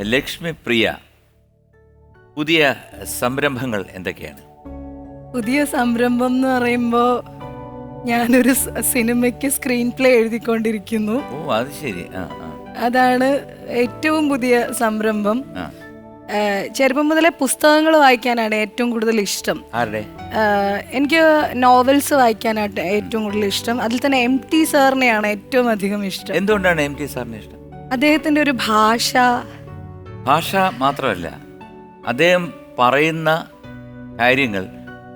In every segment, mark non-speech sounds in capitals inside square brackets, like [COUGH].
ലക്ഷ്മി പ്രിയ പുതിയ സംരംഭങ്ങൾ എന്തൊക്കെയാണ്? പുതിയ സംരംഭം എന്ന് പറയുമ്പോൾ ഞാനൊരു സിനിമയ്ക്ക് സ്ക്രീൻ പ്ലേ എഴുതിക്കൊണ്ടിരിക്കുന്നു. ഓ അത് ശരി. ആ ആ. അതാണ് ഏറ്റവും പുതിയ സംരംഭം. ആ. ചെറുപ്പം മുതലേ പുസ്തകങ്ങൾ വായിക്കാനാണ് ഏറ്റവും കൂടുതൽ ഇഷ്ടം. ആരുടെ? എനിക്ക് നോവൽസ് വായിക്കാനായിട്ട് ഏറ്റവും കൂടുതൽ ഇഷ്ടം. അതിൽ തന്നെ എം ടി സാറിനെയാണ് ഏറ്റവും അധികം ഇഷ്ടം. എന്തുകൊണ്ടാണ് എം ടി സാറിന് ഇഷ്ടം? അദ്ദേഹത്തിന്റെ ഒരു ഭാഷ ഭാഷ മാത്രമല്ല അദ്ദേഹം പറയുന്ന കാര്യങ്ങൾ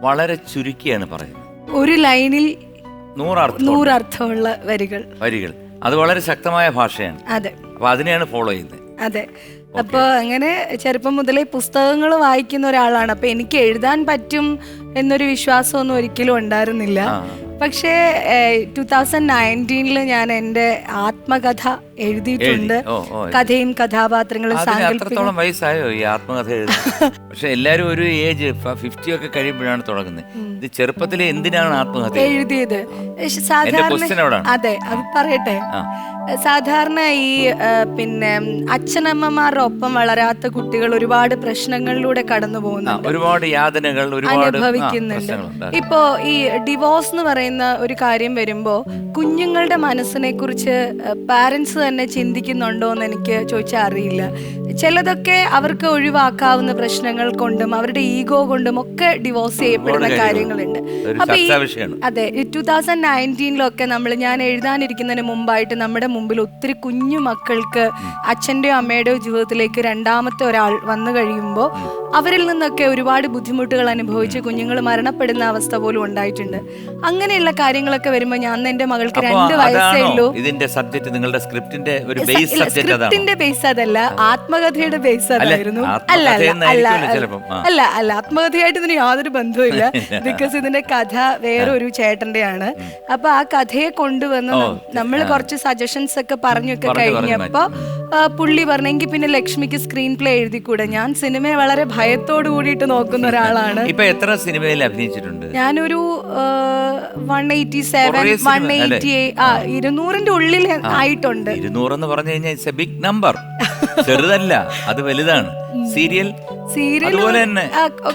വളരെ ചുരുക്കിയാണ് പറയുന്നത്. ഒരു ലൈനിൽ നൂറർത്ഥം നൂറർത്ഥമുള്ള വരികൾ. വരികൾ. അത് വളരെ ശക്തമായ ഭാഷയാണ്. അതെ. അപ്പൊ അതിനെയാണ് ഫോളോ ചെയ്യുന്നത്. അതെ. അപ്പോൾ അങ്ങനെ ചെറുപ്പം മുതലേ പുസ്തകങ്ങൾ വായിക്കുന്ന ഒരാളാണ്. അപ്പോൾ എനിക്ക് എഴുതാൻ പറ്റും എന്നൊരു വിശ്വാസമൊന്നും ഒരിക്കലും ഉണ്ടായിരുന്നില്ല. പക്ഷേ ടു തൗസൻഡ് നയന്റീനിൽ ഞാൻ എന്റെ ആത്മകഥ എഴുതിയിട്ടുണ്ട്. കഥയും കഥാപാത്രങ്ങളും അത്രത്തോളം വയസ്സായോ ഈ ആത്മകഥ [LAUGHS] പക്ഷെ എല്ലാരും ഒരു ഏജ് ഫിഫ്റ്റി ഒക്കെ കഴിയുമ്പോഴാണ് തുടങ്ങുന്നത്. ഇത് ചെറുപ്പത്തിൽ എന്തിനാണ് ആത്മകഥ എഴുതിയത്? സാധാരണ അതെ അത് പറയട്ടെ. സാധാരണ ഈ പിന്നെ അച്ഛനമ്മമാരുടെ ഒപ്പം വളരാത്ത കുട്ടികൾ ഒരുപാട് പ്രശ്നങ്ങളിലൂടെ കടന്നു പോകുന്നു പോകുന്നുണ്ട് ഒരുപാട് യാതനകൾ ഒരുപാട് അനുഭവിക്കുന്നുണ്ട്. ഇപ്പോ ഈ ഡിവോഴ്സ് എന്ന് പറയുന്ന ഒരു കാര്യം വരുമ്പോൾ കുഞ്ഞുങ്ങളുടെ മനസ്സിനെ കുറിച്ച് പാരൻസ് തന്നെ ചിന്തിക്കുന്നുണ്ടോ എന്ന് എനിക്ക് ചോദിച്ചാൽ അറിയില്ല. ചിലതൊക്കെ അവർക്ക് ഒഴിവാക്കാവുന്ന പ്രശ്നങ്ങൾ കൊണ്ടും അവരുടെ ഈഗോ കൊണ്ടും ഒക്കെ ഡിവോഴ്സ് ചെയ്യപ്പെടുന്ന കാര്യങ്ങളുണ്ട്. അപ്പൊ ഈ അതെ ടൂ തൗസൻഡ് നയന്റീനിലൊക്കെ നമ്മൾ ഞാൻ എഴുതാനിരിക്കുന്നതിന് മുമ്പായിട്ട് നമ്മുടെ മുമ്പിൽ ഒത്തിരി കുഞ്ഞു മക്കൾക്ക് അച്ഛന്റെയോ അമ്മയുടെയോ ജീവിതത്തിലേക്ക് രണ്ടാമത്തെ ഒരാൾ വന്നു കഴിയുമ്പോൾ അവരിൽ നിന്നൊക്കെ ഒരുപാട് ബുദ്ധിമുട്ടുകൾ അനുഭവിച്ച് കുഞ്ഞുങ്ങൾ മരണപ്പെടുന്ന അവസ്ഥ പോലും ഉണ്ടായിട്ടുണ്ട്. അങ്ങനെയുള്ള കാര്യങ്ങളൊക്കെ വരുമ്പോൾ ഞാൻ എന്റെ മകൾക്ക് രണ്ട് വയസ്സേ ഉള്ളൂ. ഇതിന്റെ സബ്ജക്ട് നിങ്ങളുടെ സ്ക്രിപ്റ്റിന്റെ ഒരു ബേസ് സ്ക്രിപ്റ്റിന്റെ ബേസ് അതല്ല. ആത്മകഥയുടെ ബേസ് അതായിരുന്നു. അല്ല അല്ല അല്ല. അല്ല ആത്മകഥയായിട്ട് ഇതിന് യാതൊരു ബന്ധവുമില്ല. [LAUGHS] [LAUGHS] ബിക്കോസ് ഇതിന്റെ കഥ വേറൊരു ചേട്ടന്റെയാണ്. അപ്പൊ ആ കഥയെ കൊണ്ടുവന്ന് നമ്മൾ കുറച്ച് സജഷൻസ് ഒക്കെ പറഞ്ഞൊക്കെ പറഞ്ഞു, പറഞ്ഞു കഴിഞ്ഞപ്പോ പുള്ളി പറഞ്ഞെങ്കിൽ പിന്നെ ലക്ഷ്മിക്ക് സ്ക്രീൻ പ്ലേ എഴുതിക്കൂടെ? ഞാൻ സിനിമയെ വളരെ ഭയത്തോട് കൂടിയിട്ട് നോക്കുന്ന ഒരാളാണ്. ഇപ്പൊ എത്ര സിനിമയിൽ അഭിനയിച്ചിട്ടുണ്ട്? ഞാനൊരു one eighty seven one eighty ഇരുന്നൂറിന്റെ ഉള്ളിൽ ആയിട്ടുണ്ട്. ഇരുന്നൂറെന്ന് പറഞ്ഞു കഴിഞ്ഞാൽ ബിഗ് നമ്പർ ചെറുതല്ല അത് വലുതാണ്. സീരിയൽ സീരിയൽ അതുപോലെ തന്നെ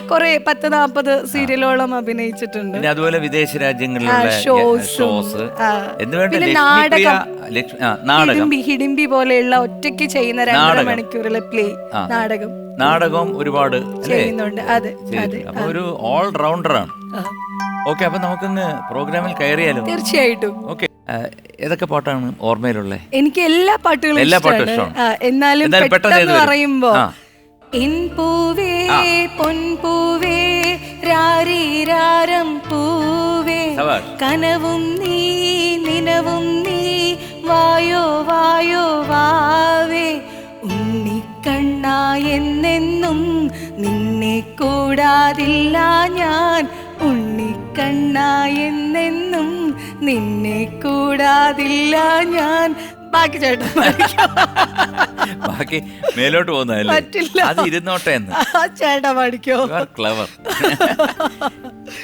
കുറെ പത്ത് നാപ്പത് സീരിയലോളം അഭിനയിച്ചിട്ടുണ്ട്. പിന്നെ അതുപോലെ വിദേശ രാജ്യങ്ങളിലുള്ള ഷോസും, ഷോസ്. ആ. എന്ന് വേണ്ട പിന്നെ ലക്ഷ്മിപ്രിയ നാടകം. ലക്ഷ്മി ആ, നാടകം. ഹിഡിംബി ഹിഡിംബി പോലെയുള്ള ഒറ്റയ്ക്ക് ചെയ്യുന്ന രണ്ടര നാടകം. മണിക്കൂറിലെ പ്ലേ നാടകം. നാടകം നാടകവും ഒരുപാട് അല്ലേ? ചെയ്യുന്നുണ്ട്. അതെ അതെ ചെയ്തിട്ടുണ്ട്. അപ്പൊ ഒരു ഓൾ റൗണ്ടറാണ് ആ. ഓക്കെ അപ്പൊ നമുക്കിന്ന് പ്രോഗ്രാമിൽ കയറിയാലോ? തീർച്ചയായിട്ടും. ഓക്കെ. ഏതൊക്കെ പാട്ടാണ് ഓർമ്മയിലുള്ളത് എനിക്ക് എല്ലാ പാട്ടുകളും എല്ലാ പാട്ടും ഇഷ്ടമാണ്. എന്നാലും പെട്ടെന്ന്? പറയുമ്പോ. പൂവേ പൊൻപൂവേ രാരീരാരം പൂവേ. കനവും നീ നിനവും നീ വായോ വായോ വാവേ ഉണ്ണിക്കണ്ണ എന്നെന്നും നിന്നെ കൂടാതില്ല ഞാൻ ഉണ്ണിക്കണ്ണ എന്നെന്നും നിന്നെ കൂടാതില്ല ഞാൻ. ബാക്കി ചേട്ടൻ പഠിക്കാം. ബാക്കി മേലോട്ട് പോകുന്നതല്ലേ? പറ്റില്ല. അത് ഇരുന്നോട്ടെ എന്ന്. ചേട്ടാ പഠിക്കോ ക്ലവർ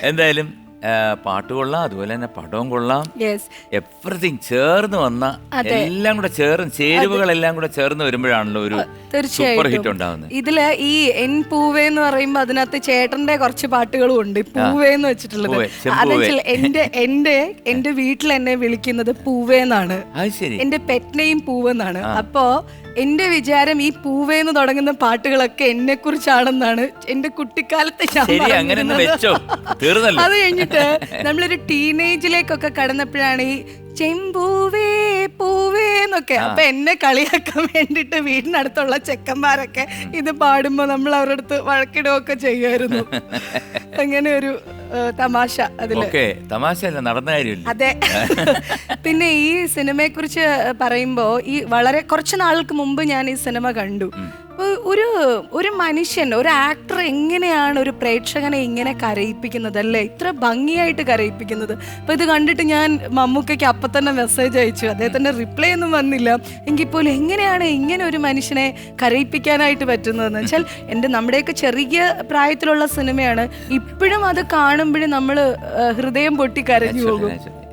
എന്തായാലും പാട്ട് കൊള്ളാം അതുപോലെ തന്നെ പടവും കൊള്ളാം. എവറിങ് എവറിഥിങ് ചേർന്ന് വന്ന എല്ലാം കൂടെ ചേർന്ന് ചേരുവകളെല്ലാം കൂടെ ചേർന്ന് വരുമ്പോഴാണല്ലോ ഒരു സൂപ്പർ ഹിറ്റ് ഉണ്ടാവുന്നത്. ഇതിൽ ഈ എൻ പൂവേ എന്ന് പറയുമ്പോ അതിനകത്ത് ചേട്ടന്റെ കുറച്ച് പാട്ടുകളും ഉണ്ട്. പൂവേന്ന് പൂവേ എന്ന് വെച്ചിട്ടുള്ളത്. എന്റെ എന്റെ എന്റെ വീട്ടിൽ എന്നെ വിളിക്കുന്നത് പൂവേ എന്നാണ്. അത് ശരി. എന്റെ പെറ്റ് നെയിം പൂവെന്നാണ് അപ്പോ എന്റെ വിചാരം ഈ പൂവേന്ന് തുടങ്ങുന്ന പാട്ടുകളൊക്കെ എന്നെ കുറിച്ചാണെന്നാണ് എന്റെ കുട്ടിക്കാലത്തെ ഞാൻ ശരി അങ്ങനെ കഴിഞ്ഞിട്ട് നമ്മളൊരു ടീനേജിലേക്കൊക്കെ കടന്നപ്പോഴാണ് ഈ ചെമ്പൂവേ പൂവേ എന്നൊക്കെ. അപ്പൊ എന്നെ കളിയാക്കാൻ വേണ്ടിട്ട് വീടിനടുത്തുള്ള ചെക്കന്മാരൊക്കെ ഇത് പാടുമ്പോ നമ്മൾ അവരുടെ അടുത്ത് വഴക്കിടുകയൊക്കെ ചെയ്യുമായിരുന്നു. [LAUGHS] അങ്ങനെ ഒരു തമാശ അതിൽ. തമാശ നടന്ന കാര്യമില്ല? അതെ. [LAUGHS] പിന്നെ ഈ സിനിമയെ കുറിച്ച് പറയുമ്പോ ഈ വളരെ കുറച്ച് നാൾക്ക് മുമ്പ് ഞാൻ ഈ സിനിമ കണ്ടു. ഒരു ഒരു മനുഷ്യൻ ഒരു ആക്ടർ എങ്ങനെയാണ് ഒരു പ്രേക്ഷകനെ ഇങ്ങനെ കരയിപ്പിക്കുന്നത്? അല്ലേ? ഇത്ര ഭംഗിയായിട്ട് കരയിപ്പിക്കുന്നത്. അപ്പൊ ഇത് കണ്ടിട്ട് ഞാൻ മമ്മൂക്കയ്ക്ക് അപ്പം തന്നെ മെസ്സേജ് അയച്ചു. അദ്ദേഹത്തിന്റെ റിപ്ലൈ ഒന്നും വന്നില്ല. എങ്കിൽ പോലും എങ്ങനെയാണ് ഇങ്ങനെ ഒരു മനുഷ്യനെ കരയിപ്പിക്കാനായിട്ട് പറ്റുന്നതെന്ന് വെച്ചാൽ എന്റെ നമ്മുടെയൊക്കെ ചെറിയ പ്രായത്തിലുള്ള സിനിമയാണ്. ഇപ്പോഴും അത് കാണുമ്പോഴും നമ്മൾ ഹൃദയം പൊട്ടി കരഞ്ഞു പോകും.